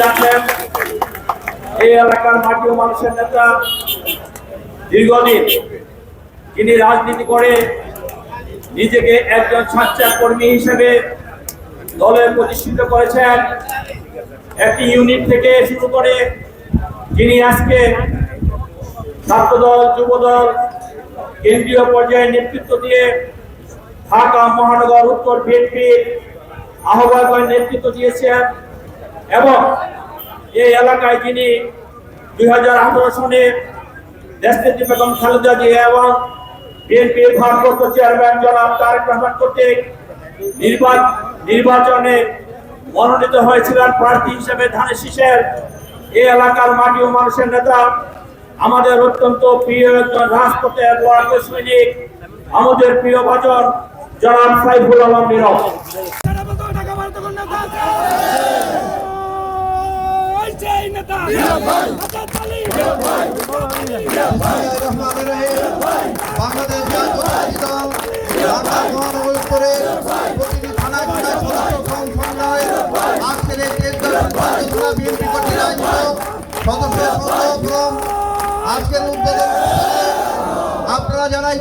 জানলেন এই এলাকার মাটি মানুষের নেতা দীর্ঘদিন তিনি রাজনীতি করে, নিজেকে একজন সাচ্চা কর্মী হিসেবে দলে প্রতিষ্ঠিত করেছেন। একটি ইউনিট থেকে শুরু করে তিনি আজকে ছাত্রদল, যুবদল, কেন্দ্রীয় পর্যায়ে নেতৃত্ব দিয়ে ঢাকা মহানগর উত্তর বিএনপির আহ্বায়কের নেতৃত্ব দিয়েছেন। এবং এই এলাকায় তিনি দুই হাজার আঠারো সনে দেশনেত্রী বেগম খালেদা জিয়া এবং বিএনপির ভারপ্রাপ্ত চেয়ারম্যান জনাব তারেক রহমান কর্তৃক নির্বাচন মনোনীত হয়েছিলেন প্রার্থী হিসেবে ধানের শীষের। এই এলাকার মাটি ও মানুষের নেতা, আমাদের অত্যন্ত প্রিয় একজন রাজপথের লড়াকু সৈনিক, আমাদের প্রিয় ভাজন জনাব সাইফুল আলম নীরব। বাংলাদেশ প্রতিটি থানায় থানায় সদস্য কম সংগ্রহে আজকের এই কেন্দ্রীয় বিএনপি কর্তৃক আয়োজিত সদস্য সংগ্রহ আজকের আপনারা জানাই